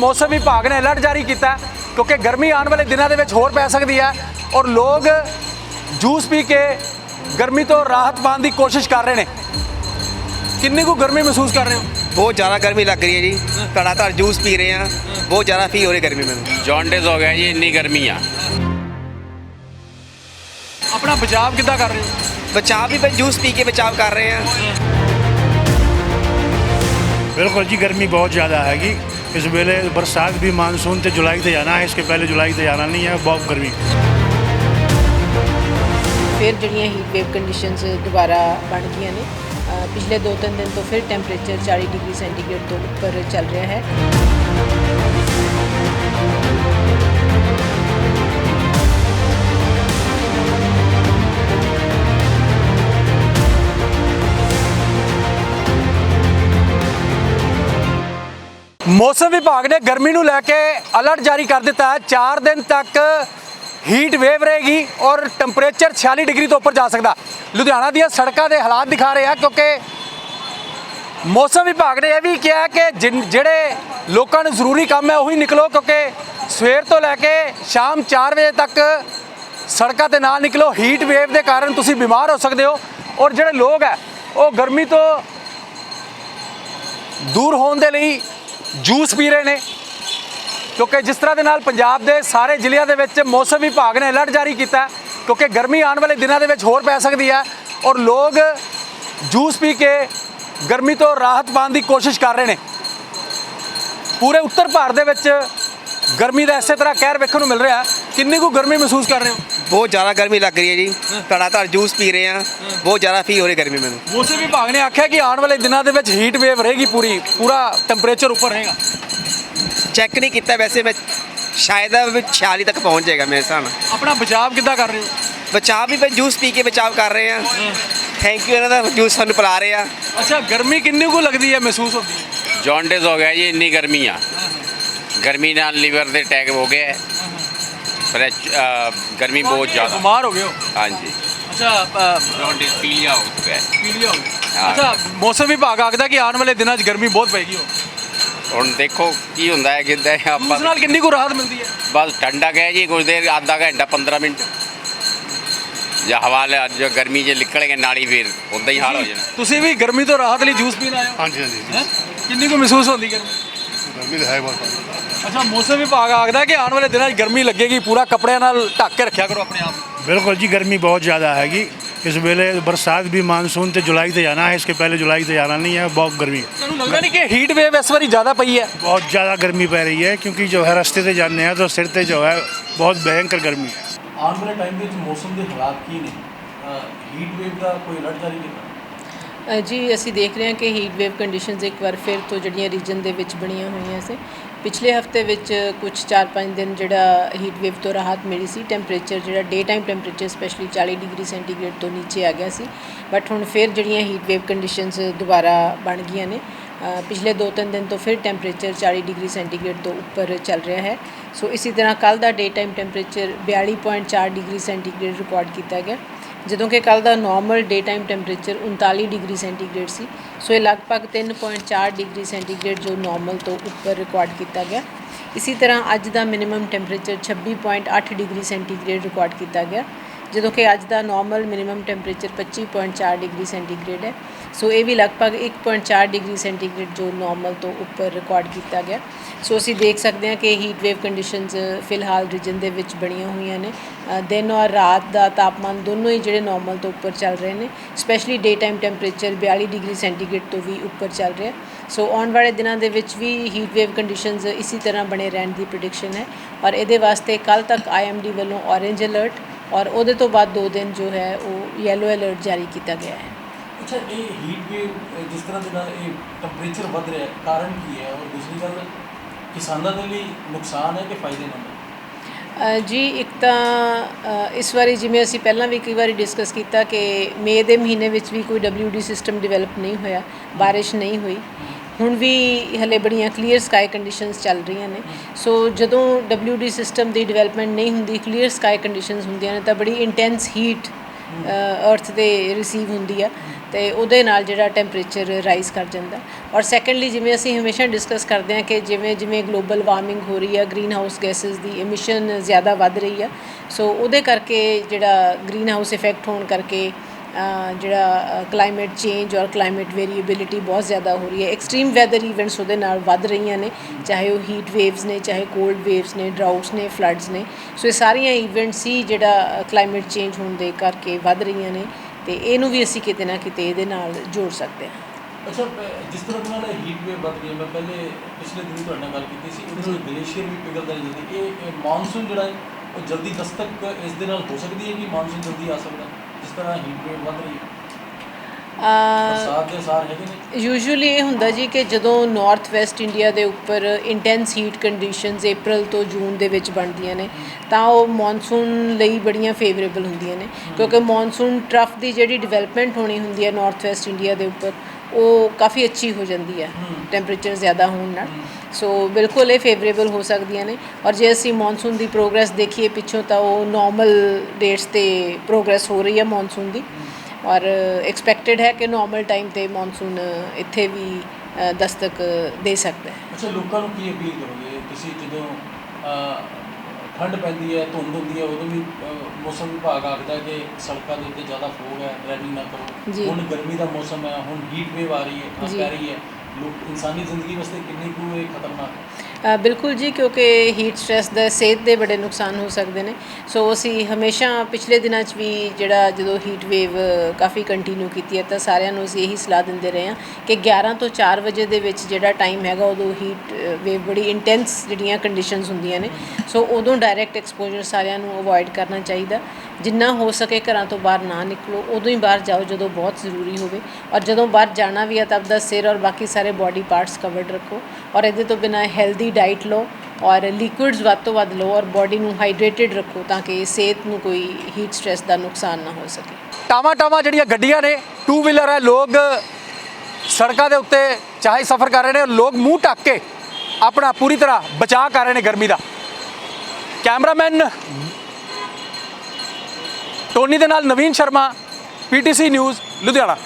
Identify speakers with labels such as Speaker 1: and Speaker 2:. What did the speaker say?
Speaker 1: ਮੌਸਮ ਵਿਭਾਗ ਨੇ ਅਲਰਟ ਜਾਰੀ ਕੀਤਾ ਕਿਉਂਕਿ ਗਰਮੀ ਆਉਣ ਵਾਲੇ ਦਿਨਾਂ ਦੇ ਵਿੱਚ ਹੋਰ ਪੈ ਸਕਦੀ ਹੈ ਔਰ ਲੋਕ ਜੂਸ ਪੀ ਕੇ ਗਰਮੀ ਤੋਂ ਰਾਹਤ ਪਾਉਣ ਦੀ ਕੋਸ਼ਿਸ਼ ਕਰ ਰਹੇ ਨੇ। ਕਿੰਨੀ ਕੁ ਗਰਮੀ ਮਹਿਸੂਸ ਕਰ ਰਹੇ ਹੋ?
Speaker 2: ਬਹੁਤ ਜ਼ਿਆਦਾ ਗਰਮੀ ਲੱਗ ਰਹੀ ਹੈ ਜੀ। ਧੜਾ ਧੜ ਜੂਸ ਪੀ ਰਹੇ ਆ ਬਹੁਤ ਜ਼ਿਆਦਾ ਫੀ ਹੋ ਰਹੀ ਗਰਮੀ ਮੈਨੂੰ।
Speaker 3: ਜੌਂਡਿਸ ਹੋ ਗਿਆ ਜੀ ਇੰਨੀ ਗਰਮੀ ਆ।
Speaker 1: ਆਪਣਾ ਬਚਾਅ ਕਿੱਦਾਂ ਕਰ ਰਹੇ ਹੋ?
Speaker 2: ਬਚਾਅ ਵੀ ਬਈ ਜੂਸ ਪੀ ਕੇ ਬਚਾਅ ਕਰ ਰਹੇ ਆ
Speaker 4: ਬਿਲਕੁਲ ਜੀ ਗਰਮੀ ਬਹੁਤ ਜ਼ਿਆਦਾ ਹੈਗੀ। ਇਸ ਵੇਲੇ ਬਰਸਾਤ ਵੀ ਮਾਨਸੂਨ ਤੇ ਜੁਲਾਈ ਤੇ ਜਾਣਾ ਹੈ, ਇਸ ਇਸਕੇ ਪਹਿਲੇ ਜੁਲਾਈ ਤੇ ਜਾਣਾ ਨਹੀਂ ਹੈ, ਬਹੁਤ ਗਰਮੀ।
Speaker 5: ਫਿਰ ਜਿਹੜੀਆਂ ਹੀਟ ਵੇਵ ਕੰਡੀਸ਼ਨਸ ਦੁਬਾਰਾ ਬਣ ਗਈਆਂ ਨੇ ਪਿਛਲੇ 2-3 ਦਿਨ ਤੋਂ ਫਿਰ ਟੈਂਪਰੇਚਰ 40 ਡਿਗਰੀ ਸੈਂਟੀਗ੍ਰੇਡ ਤੋਂ ਉੱਪਰ ਚੱਲ ਰਿਹਾ ਹੈ।
Speaker 1: ਮੌਸਮ ਵਿਭਾਗ ਨੇ ਗਰਮੀ ਨੂੰ ਲੈ ਕੇ ਅਲਰਟ ਜਾਰੀ ਕਰ ਦਿੱਤਾ ਹੈ। 4 ਦਿਨ ਤੱਕ ਹੀਟ ਵੇਵ ਰਹੇਗੀ ਔਰ ਟੈਂਪਰੇਚਰ 46 ਡਿਗਰੀ ਤੋਂ ਉੱਪਰ ਜਾ ਸਕਦਾ। ਲੁਧਿਆਣਾ ਦੀਆਂ ਸੜਕਾਂ ਦੇ ਹਾਲਾਤ ਦਿਖਾ ਰਹੇ ਆ ਕਿਉਂਕਿ ਮੌਸਮ ਵਿਭਾਗ ਨੇ ਇਹ ਵੀ ਕਿਹਾ ਕਿ ਜਿਨ- ਜਿਹੜੇ ਲੋਕਾਂ ਨੂੰ ਜ਼ਰੂਰੀ ਕੰਮ ਹੈ ਉਹੀ ਨਿਕਲੋ ਕਿਉਂਕਿ ਸਵੇਰ ਤੋਂ ਲੈ ਕੇ ਸ਼ਾਮ 4 ਵਜੇ ਤੱਕ ਸੜਕਾਂ ਤੇ ਨਾ ਨਿਕਲੋ। ਹੀਟ ਵੇਵ ਦੇ ਕਾਰਨ ਤੁਸੀਂ ਬਿਮਾਰ ਹੋ ਸਕਦੇ ਹੋ ਔਰ ਜਿਹੜੇ ਲੋਕ ਹੈ, ਉਹ ਗਰਮੀ ਤੋਂ ਦੂਰ ਹੋਣ ਦੇ ਲਈ ਜੂਸ ਪੀ ਰਹੇ ਨੇ। ਕਿਉਂਕਿ ਜਿਸ ਤਰ੍ਹਾਂ ਦੇ ਨਾਲ ਪੰਜਾਬ ਦੇ ਸਾਰੇ ਜ਼ਿਲ੍ਹਿਆਂ ਦੇ ਵਿੱਚ ਮੌਸਮ ਵਿਭਾਗ ਨੇ ਅਲਰਟ ਜਾਰੀ ਕੀਤਾ, ਕਿਉਂਕਿ ਗਰਮੀ ਆਉਣ ਵਾਲੇ ਦਿਨਾਂ ਦੇ ਵਿੱਚ ਹੋਰ ਪੈ ਸਕਦੀ ਹੈ ਔਰ ਲੋਕ ਜੂਸ ਪੀ ਕੇ ਗਰਮੀ ਤੋਂ ਰਾਹਤ ਪਾਉਣ ਦੀ ਕੋਸ਼ਿਸ਼ ਕਰ ਰਹੇ ਨੇ। ਪੂਰੇ ਉੱਤਰ ਭਾਰਤ ਦੇ ਵਿੱਚ ਗਰਮੀ ਦਾ ਇਸੇ ਤਰ੍ਹਾਂ ਕਹਿਰ ਵੇਖਣ ਨੂੰ ਮਿਲ ਰਿਹਾ। ਕਿੰਨੀ ਕੁ ਗਰਮੀ ਮਹਿਸੂਸ ਕਰ ਰਹੇ ਹੋ?
Speaker 2: ਬਹੁਤ ਜ਼ਿਆਦਾ ਗਰਮੀ ਲੱਗ ਰਹੀ ਹੈ ਜੀ। ਧੜਾ ਧੜ ਜੂਸ ਪੀ ਰਹੇ ਆ ਬਹੁਤ ਜ਼ਿਆਦਾ ਫੀ ਹੋ ਰਹੀ ਗਰਮੀ ਮੈਨੂੰ।
Speaker 1: ਮੌਸਮ ਵਿਭਾਗ ਨੇ ਆਖਿਆ ਕਿ ਆਉਣ ਵਾਲੇ ਦਿਨਾਂ ਦੇ ਵਿੱਚ ਹੀਟ ਵੇਵ ਰਹੇਗੀ ਪੂਰੀ ਪੂਰਾ ਟੈਂਪਰੇਚਰ ਉੱਪਰ ਰਹੇਗਾ।
Speaker 2: ਚੈੱਕ ਨਹੀਂ ਕੀਤਾ ਵੈਸੇ ਮੈਂ ਸ਼ਾਇਦ ਵੀ 46 ਤੱਕ ਪਹੁੰਚ ਜਾਏਗਾ ਮੇਰੇ ਹਿਸਾਬ ਨਾਲ।
Speaker 1: ਆਪਣਾ ਬਚਾਅ ਕਿੱਦਾਂ ਕਰ ਰਹੇ ਹੋ?
Speaker 2: ਬਚਾਅ ਵੀ ਬਈ ਜੂਸ ਪੀ ਕੇ ਬਚਾਅ ਕਰ ਰਹੇ ਆ ਥੈਂਕ ਯੂ ਇਹਨਾਂ ਦਾ ਜੂਸ ਸਾਨੂੰ ਪਿਲਾ ਰਹੇ ਆ
Speaker 1: ਅੱਛਾ ਗਰਮੀ ਕਿੰਨੀ ਕੁ ਲੱਗਦੀ ਹੈ ਮਹਿਸੂਸ ਹੁੰਦੀ ਹੈ?
Speaker 3: ਜੌਂਡਿਸ ਹੋ ਗਿਆ ਜੀ ਇੰਨੀ ਗਰਮੀ ਆ। ਗਰਮੀ ਨਾਲ ਲੀਵਰ ਦੇ ਅਟੈਕ ਹੋ ਗਏ। ਪਰ ਗਰਮੀ ਬਹੁਤ ਜ਼ਿਆਦਾ।
Speaker 1: ਬਿਮਾਰ ਹੋ ਗਏ ਹੋ?
Speaker 3: ਹਾਂਜੀ।
Speaker 1: ਅੱਛਾ
Speaker 3: ਜੌਂਡਿਸ ਪੀਲੀਆ ਹੋ ਚੁੱਕਾ ਹੈ।
Speaker 1: ਪੀਲੀਆ ਹੋ
Speaker 3: ਹਾਂ।
Speaker 1: ਅੱਛਾ ਮੌਸਮ ਵਿਭਾਗ ਆਖਦਾ ਕਿ ਆਉਣ ਵਾਲੇ ਦਿਨਾਂ 'ਚ ਗਰਮੀ ਬਹੁਤ ਪਏਗੀ ਹੋ
Speaker 3: ਹੁਣ ਦੇਖੋ ਕੀ ਹੁੰਦਾ ਹੈ ਕਿੱਦਾਂ ਹੈ
Speaker 1: ਉਸ
Speaker 3: ਆਪਾਂ
Speaker 1: ਨਾਲ ਕਿੰਨੀ ਕੁ ਰਾਹਤ ਮਿਲਦੀ ਹੈ?
Speaker 3: ਬਸ ਠੰਡਾ ਗਿਆ ਜੀ ਕੁਝ ਦੇਰ ਆਧਾ ਘੰਟਾ 15 ਮਿੰਟ। ਜਾਂ ਹਵਾ ਲੈ ਜੋ ਗਰਮੀ ਜੇ ਨਿਕਲੇਗੇ ਨਾਲੀ ਫਿਰ ਉਦਾਂ ਹੀ ਹਾਲ ਹੋ ਜਾਣਾ।
Speaker 1: ਤੁਸੀਂ ਵੀ ਗਰਮੀ ਤੋਂ ਰਾਹਤ ਲਈ ਜੂਸ ਪੀਣ ਆਏ ਹੋ?
Speaker 4: ਹਾਂਜੀ ਹਾਂਜੀ
Speaker 1: ਹੈਂ? ਕਿੰਨੀ ਕੁ ਮਹਿਸੂਸ ਹੁੰਦੀ ਗਰਮੀ?
Speaker 4: ਗਰਮੀ ਤਾਂ ਹੈ ਬਹੁਤ
Speaker 1: ਅੱਛਾ ਮੌਸਮ ਵਿਭਾਗ ਆਖਦਾ ਕਿ ਆਉਣ ਵਾਲੇ ਦਿਨਾਂ 'ਚ ਗਰਮੀ ਲੱਗੇਗੀ ਪੂਰਾ ਕੱਪੜਿਆਂ ਨਾਲ ਢੱਕ ਕੇ ਰੱਖਿਆ ਕਰੋ ਆਪਣੇ ਆਪ ਨੂੰ।
Speaker 4: ਬਿਲਕੁਲ ਜੀ ਗਰਮੀ ਬਹੁਤ ਜ਼ਿਆਦਾ ਹੈਗੀ ਇਸ ਵੇਲੇ ਬਰਸਾਤ ਵੀ ਮਾਨਸੂਨ ਤੇ ਜੁਲਾਈ ਤੇ ਜਾਣਾ ਹੈ ਇਸਕੇ ਪਹਿਲੇ ਜੁਲਾਈ ਤੇ ਜਾਣਾ नहीं है बहुत गर्मी है
Speaker 1: ਤੁਹਾਨੂੰ ਲੱਗਦਾ ਨਹੀਂ ਕਿ ਹੀਟ ਵੇਵ ਇਸ ਵਾਰੀ ਜ਼ਿਆਦਾ ਪਈ ਹੈ
Speaker 4: बहुत ज़्यादा गर्मी पै रही है क्योंकि जो है रास्ते से जाने हैं तो सिर से जो है बहुत भयंकर गर्मी है
Speaker 6: ਆਉਣ ਵਾਲੇ ਟਾਈਮ ਦੇ ਵਿੱਚ ਮੌਸਮ ਦੇ ਹਾਲਾਤ ਕੀ ਨੇ ਹੀਟ ਵੇਵ ਦਾ ਕੋਈ ਅਲਰਟ ਜਾਰੀ ਕੀਤਾ
Speaker 5: ਅ, ਜੀ, ਅਸੀਂ ਦੇਖ ਰਹੇ ਹਾਂ ਕਿ ਹੀਟ ਵੇਵ ਕੰਡੀਸ਼ਨਸ ਇੱਕ ਵਾਰ ਫਿਰ ਤੋਂ ਜਿਹੜੀਆਂ ਰੀਜਨ ਦੇ ਵਿੱਚ ਬਣੀਆਂ ਹੋਈਆਂ ਸੀ। ਪਿਛਲੇ ਹਫ਼ਤੇ ਵਿੱਚ ਕੁਝ 4-5 ਦਿਨ ਜਿਹੜਾ ਹੀਟ ਵੇਵ ਤੋਂ ਰਾਹਤ ਮਿਲੀ ਸੀ। ਟੈਂਪਰੇਚਰ ਜਿਹੜਾ day time temperature specially 40 degree centigrade ਤੋਂ ਨੀਚੇ ਆ ਗਿਆ ਸੀ। ਬਟ ਹੁਣ ਫਿਰ ਜਿਹੜੀਆਂ ਹੀਟ ਵੇਵ ਕੰਡੀਸ਼ਨਸ ਦੁਬਾਰਾ ਬਣ ਗਈਆਂ ਨੇ। ਪਿਛਲੇ 2-3 ਦਿਨ ਤੋਂ ਫਿਰ ਟੈਂਪਰੇਚਰ 40 ਡਿਗਰੀ ਸੈਂਟੀਗ੍ਰੇਡ ਤੋਂ ਉੱਪਰ ਚੱਲ ਰਿਹਾ ਹੈ। ਸੋ ਇਸੇ ਤਰ੍ਹਾਂ ਕੱਲ ਦਾ day time temperature 42.4 degree centigrade record ਕੀਤਾ ਗਿਆ। ਜਦੋਂ ਕਿ ਕੱਲ ਦਾ normal day time temperature 39 degree centigrade ਸੀ। ਸੋ ਇਹ ਲਗਭਗ 3.4 ਡਿਗਰੀ ਸੈਂਟੀਗ੍ਰੇਡ ਜੋ ਨਾਰਮਲ ਤੋਂ ਉੱਪਰ ਰਿਕਾਰਡ ਕੀਤਾ ਗਿਆ। ਇਸੇ ਤਰ੍ਹਾਂ ਅੱਜ ਦਾ minimum temperature 26.8 degree centigrade record ਕੀਤਾ ਗਿਆ, ਜਦੋਂ ਕਿ ਅੱਜ ਦਾ normal minimum temperature 25.4 degree centigrade ਹੈ। ਸੋ ਇਹ ਵੀ ਲਗਭਗ 1.4 ਡਿਗਰੀ ਸੈਂਟੀਗ੍ਰੇਡ ਜੋ ਨਾਰਮਲ ਤੋਂ ਉੱਪਰ ਰਿਕਾਰਡ ਕੀਤਾ ਗਿਆ। ਸੋ ਅਸੀਂ ਦੇਖ ਸਕਦੇ ਹਾਂ ਕਿ ਹੀਟ ਵੇਵ ਕੰਡੀਸ਼ਨਸ ਫਿਲਹਾਲ ਰੀਜਨ ਦੇ ਵਿੱਚ ਬਣੀਆਂ ਹੋਈਆਂ ਨੇ। ਦਿਨ ਔਰ ਰਾਤ ਦਾ ਤਾਪਮਾਨ ਦੋਨੋਂ ਹੀ ਜਿਹੜੇ ਨਾਰਮਲ ਤੋਂ ਉੱਪਰ ਚੱਲ ਰਹੇ ਨੇ specially day time temperature 42 degree centigrade ਤੋਂ ਵੀ ਉੱਪਰ ਚੱਲ ਰਿਹਾ। ਸੋ ਆਉਣ ਵਾਲੇ ਦਿਨਾਂ ਦੇ ਵਿੱਚ ਵੀ ਹੀਟ ਵੇਵ ਕੰਡੀਸ਼ਨਸ ਇਸੇ ਤਰ੍ਹਾਂ ਬਣੇ ਰਹਿਣ ਦੀ ਪ੍ਰੈਡਿਕਸ਼ਨ ਹੈ। ਔਰ ਇਹਦੇ ਵਾਸਤੇ ਕੱਲ ਤੱਕ ਆਈਐਮਡੀ ਵੱਲੋਂ ਔਰੇਂਜ ਅਲਰਟ ਔਰ ਉਹਦੇ ਤੋਂ ਬਾਅਦ 2 ਦਿਨ ਜੋ ਹੈ, ਉਹ ਯੈਲੋ ਅਲਰਟ ਜਾਰੀ ਕੀਤਾ ਗਿਆ ਹੈ।
Speaker 6: ਅੱਛਾ, ਇਹ ਹੀਟ ਵੇਵ ਜਿਸ ਤਰ੍ਹਾਂ ਦੇ ਨਾਲ ਇਹ ਟੈਂਪਰੇਚਰ ਵੱਧ ਰਿਹਾ ਹੈ, ਕਾਰਨ ਕੀ ਹੈ? ਔਰ ਦੂਸਰੀ ਗੱਲ, ਕਿਸਾਨਾਂ ਦੇ ਲਈ ਨੁਕਸਾਨ ਹੈ ਕਿ ਫਾਇਦੇਮੰਦ ਹੈ?
Speaker 5: ਜੀ, ਇੱਕ ਤਾਂ ਇਸ ਵਾਰੀ ਜਿਵੇਂ ਅਸੀਂ ਪਹਿਲਾਂ ਵੀ ਕਈ ਵਾਰੀ ਡਿਸਕਸ ਕੀਤਾ ਕਿ ਮਈ ਦੇ ਮਹੀਨੇ ਵਿੱਚ ਵੀ ਕੋਈ WD ਸਿਸਟਮ ਡਿਵੈਲਪ ਨਹੀਂ ਹੋਇਆ, ਬਾਰਿਸ਼ ਨਹੀਂ ਹੋਈ। ਹੁਣ ਵੀ ਹਲੇ ਬੜੀਆਂ ਕਲੀਅਰ ਸਕਾਈ ਕੰਡੀਸ਼ਨਸ ਚੱਲ ਰਹੀਆਂ ਨੇ। ਸੋ ਜਦੋਂ WD ਸਿਸਟਮ ਦੀ ਡਿਵੈਲਪਮੈਂਟ ਨਹੀਂ ਹੁੰਦੀ ਕਲੀਅਰ ਸਕਾਈ ਕੰਡੀਸ਼ਨਸ ਹੁੰਦੀਆਂ ਨੇ, ਤਾਂ ਬੜੀ ਇੰਟੈਂਸ ਹੀਟ ਅਰਥ ਤੇ ਰਿਸੀਵ ਹੁੰਦੀ ਆ ਤੇ ਉਹਦੇ ਨਾਲ ਜਿਹੜਾ ਟੈਂਪਰੇਚਰ ਰਾਈਜ਼ ਕਰ ਜਾਂਦਾ। ਔਰ ਸੈਕੰਡਲੀ ਜਿਵੇਂ ਅਸੀਂ ਹਮੇਸ਼ਾ ਡਿਸਕਸ ਕਰਦੇ ਹਾਂ ਕਿ ਜਿਵੇਂ ਜਿਵੇਂ ਗਲੋਬਲ ਵਾਰਮਿੰਗ ਹੋ ਰਹੀ ਆ ਗ੍ਰੀਨ ਹਾਊਸ ਗੈਸਸ ਦੀ ਐਮਿਸ਼ਨ ਜ਼ਿਆਦਾ ਵੱਧ ਰਹੀ ਆ ਸੋ ਉਹਦੇ ਕਰਕੇ ਜਿਹੜਾ ਗ੍ਰੀਨ ਹਾਊਸ ਇਫੈਕਟ ਹੋਣ ਕਰਕੇ ਜਿਹੜਾ ਕਲਾਈਮੇਟ ਚੇਂਜ ਔਰ ਕਲਾਈਮੇਟ ਵੇਰੀਏਬਿਲਿਟੀ ਬਹੁਤ ਜ਼ਿਆਦਾ ਹੋ ਰਹੀ ਹੈ। ਐਕਸਟ੍ਰੀਮ ਵੈਦਰ ਈਵੈਂਟਸ ਉਹਦੇ ਨਾਲ ਵੱਧ ਰਹੀਆਂ ਨੇ, ਚਾਹੇ ਉਹ ਹੀਟ ਵੇਵਸ ਨੇ, ਚਾਹੇ ਕੋਲਡ ਵੇਵਸ ਨੇ ਡਰਾਊਟਸ ਨੇ ਫਲੱਡਸ ਨੇ। ਸੋ ਇਹ ਸਾਰੀਆਂ ਈਵੈਂਟਸ ਹੀ ਜਿਹੜਾ ਕਲਾਈਮੇਟ ਚੇਂਜ ਹੋਣ ਦੇ ਕਰਕੇ ਵੱਧ ਰਹੀਆਂ ਨੇ ਤੇ ਇਹਨੂੰ ਵੀ ਅਸੀਂ ਕਿਤੇ ਨਾ ਕਿਤੇ ਇਹਦੇ ਨਾਲ ਜੋੜ ਸਕਦੇ ਹਾਂ।
Speaker 6: ਅੱਛਾ ਜਿਸ ਤਰ੍ਹਾਂ ਨਾਲ ਹੀਟ ਵੇਵ ਵੱਧ ਰਹੀ ਮੈਂ ਪਹਿਲੇ ਪਿਛਲੇ ਦਿਨੀ ਤੁਹਾਡੇ ਨਾਲ ਗੱਲ ਕੀਤੀ ਸੀ ਉਹਦੇ ਨਾਲ ਗਲੇਸ਼ੀਅਰ ਵੀ ਪਿਘਲਦਾ ਹੈ। ਇਹ ਮੌਨਸੂਨ ਜਿਹੜਾ ਹੈ, ਉਹ ਜਲਦੀ ਦਸਤਕ ਇਸ ਦੇ ਨਾਲ ਹੋ ਸਕਦੀ ਹੈ ਕਿ ਮੌਨਸੂਨ ਜਲਦੀ ਆ ਸਕਦਾ ਹੈ? ਜਿਸ ਤਰ੍ਹਾਂ ਹੀਟ ਵੇਵ ਵੱਧ ਰਹੀ ਹੈ?
Speaker 5: ਅ,
Speaker 6: ਬਰਸਾਤ ਦੇ ਸਾਰ ਹੈਗੇ ਨੇ?
Speaker 5: ਯੂਜੂਅਲੀ ਇਹ ਹੁੰਦਾ ਜੀ ਕਿ ਜਦੋਂ ਨਾਰਥ ਵੈਸਟ ਇੰਡੀਆ ਦੇ ਉੱਪਰ ਇੰਟੈਂਸ ਹੀਟ ਕੰਡੀਸ਼ਨਸ April ਤੋਂ ਜੂਨ ਦੇ ਵਿੱਚ ਬਣਦੀਆਂ ਨੇ ਤਾਂ ਉਹ ਮੌਨਸੂਨ ਲਈ ਬੜੀਆਂ ਫੇਵਰੇਬਲ ਹੁੰਦੀਆਂ ਨੇ ਕਿਉਂਕਿ ਮੌਨਸੂਨ ਟਰਫ ਦੀ ਜਿਹੜੀ ਡਿਵੈਲਪਮੈਂਟ ਹੋਣੀ ਹੁੰਦੀ ਹੈ ਨਾਰਥ ਵੈਸਟ ਇੰਡੀਆ ਦੇ ਉੱਪਰ ਉਹ ਕਾਫੀ ਅੱਛੀ ਹੋ ਜਾਂਦੀ ਹੈ। ਟੈਂਪਰੇਚਰ ਜ਼ਿਆਦਾ ਹੋਣ ਨਾਲ। ਸੋ ਬਿਲਕੁਲ ਇਹ ਫੇਵਰੇਬਲ ਹੋ ਸਕਦੀਆਂ ਨੇ। ਔਰ ਜੇ ਅਸੀਂ ਮੌਨਸੂਨ ਦੀ ਪ੍ਰੋਗਰੈਸ ਦੇਖੀਏ ਪਿੱਛੋਂ ਤਾਂ ਉਹ ਨਾਰਮਲ ਡੇਟਸ ਤੇ ਪ੍ਰੋਗਰੈਸ ਹੋ ਰਹੀ ਹੈ ਮੌਨਸੂਨ ਦੀ। ਔਰ ਐਕਸਪੈਕਟਡ ਹੈ ਕਿ ਨਾਰਮਲ ਟਾਈਮ ਤੇ ਮੌਨਸੂਨ ਇੱਥੇ ਵੀ ਦਸਤਕ ਦੇ ਸਕਦਾ ਹੈ।
Speaker 6: ਅੱਛਾ ਲੋਕਾਂ ਨੂੰ ਕੀ ਅਪੀਲ ਕਰੋਗੇ? ਤੁਸੀਂ ਜਦੋਂ ਠੰਡ ਪੈਂਦੀ ਹੈ ਧੁੰਦ ਹੁੰਦੀ ਹੈ ਉਦੋਂ ਵੀ ਅਹ, ਮੌਸਮ ਵਿਭਾਗ ਆਖਦਾ ਕਿ ਸੜਕਾਂ ਦੇ ਉੱਤੇ ਜ਼ਿਆਦਾ ਫੋਗ ਹੈ ਡਰਾਈਵਿੰਗ ਨਾ ਕਰੋ। ਹੁਣ ਗਰਮੀ ਦਾ ਮੌਸਮ ਹੈ ਹੁਣ ਹੀਟ ਵੇਵ ਆ ਰਹੀ ਹੈ ਆ
Speaker 5: ਜੀ।
Speaker 6: ਪੈ ਰਹੀ ਹੈ ਲੋਕ ਇਨਸਾਨੀ ਜ਼ਿੰਦਗੀ ਵਾਸਤੇ ਕਿੰਨੀ ਕੁ ਇਹ ਖਤਰਨਾਕ ਹੈ
Speaker 5: ਬਿਲਕੁਲ ਜੀ, ਕਿਉਂਕਿ ਹੀਟ ਸਟ੍ਰੈਸ ਦਾ ਸਿਹਤ ਦੇ ਬੜੇ ਨੁਕਸਾਨ ਹੋ ਸਕਦੇ ਨੇ। ਸੋ ਅਸੀਂ ਹਮੇਸ਼ਾ ਪਿਛਲੇ ਦਿਨਾਂ 'ਚ ਵੀ ਜਿਹੜਾ ਜਦੋਂ ਹੀਟ ਵੇਵ ਕਾਫੀ ਕੰਟੀਨਿਊ ਕੀਤੀ ਹੈ, ਤਾਂ ਸਾਰਿਆਂ ਨੂੰ ਅਸੀਂ ਇਹੀ ਸਲਾਹ ਦਿੰਦੇ ਰਹੇ ਹਾਂ ਕਿ 11 ਤੋਂ 4 ਵਜੇ ਦੇ ਵਿੱਚ ਜਿਹੜਾ ਟਾਈਮ ਹੈਗਾ, ਉਦੋਂ ਹੀਟ ਵੇਵ ਬੜੀ ਇੰਟੈਂਸ ਜਿਹੜੀਆਂ ਕੰਡੀਸ਼ਨਸ ਹੁੰਦੀਆਂ ਨੇ। ਸੋ ਉਦੋਂ ਡਾਇਰੈਕਟ ਐਕਸਪੋਜ਼ਰ ਸਾਰਿਆਂ ਨੂੰ ਅਵੋਇਡ ਕਰਨਾ ਚਾਹੀਦਾ। ਜਿੰਨਾ ਹੋ ਸਕੇ ਘਰਾਂ ਤੋਂ ਬਾਹਰ ਨਾ ਨਿਕਲੋ, ਉਦੋਂ ਹੀ ਬਾਹਰ ਜਾਓ ਜਦੋਂ ਬਹੁਤ ਜ਼ਰੂਰੀ ਹੋਵੇ। ਔਰ ਜਦੋਂ ਬਾਹਰ ਜਾਣਾ ਵੀ ਹੈ ਤਾਂ ਆਪਦਾ ਸਿਰ ਔਰ ਬਾਕੀ ਸਾਰੇ ਬਾਡੀ ਪਾਰਟਸ ਕਵਰਡ ਰੱਖੋ। ਔਰ ਇਹਦੇ ਤੋਂ ਬਿਨਾ ਹੈਲਦੀ ਡਾਈਟ ਲਓ ਔਰ ਲਿਕੁਇਡਸ ਵੱਧ ਤੋਂ ਵੱਧ ਲਓ ਔਰ ਬਾਡੀ ਨੂੰ ਹਾਈਡਰੇਟਿਡ ਰੱਖੋ ਤਾਂ ਕਿ ਸਿਹਤ ਨੂੰ ਕੋਈ ਹੀਟ ਸਟ੍ਰੈਸ ਦਾ ਨੁਕਸਾਨ ਨਾ ਹੋ ਸਕੇ।
Speaker 1: ਟਾਵਾਂ ਟਾਵਾਂ ਜਿਹੜੀਆਂ ਗੱਡੀਆਂ ਨੇ ਟੂ ਵੀਲਰ ਹੈ, ਲੋਕ ਸੜਕਾਂ ਦੇ ਉੱਤੇ ਚਾਹੇ ਸਫ਼ਰ ਕਰ ਰਹੇ ਨੇ, ਲੋਕ ਮੂੰਹ ਢੱਕ ਕੇ ਆਪਣਾ ਪੂਰੀ ਤਰ੍ਹਾਂ ਬਚਾਅ ਕਰ ਰਹੇ ਨੇ ਗਰਮੀ ਦਾ। ਕੈਮਰਾਮੈਨ ਸੋਨੀ ਦੇ ਨਾਲ ਨਵੀਨ ਸ਼ਰਮਾ ਪੀਟੀਸੀ ਨਿਊਜ਼ ਲੁਧਿਆਣਾ।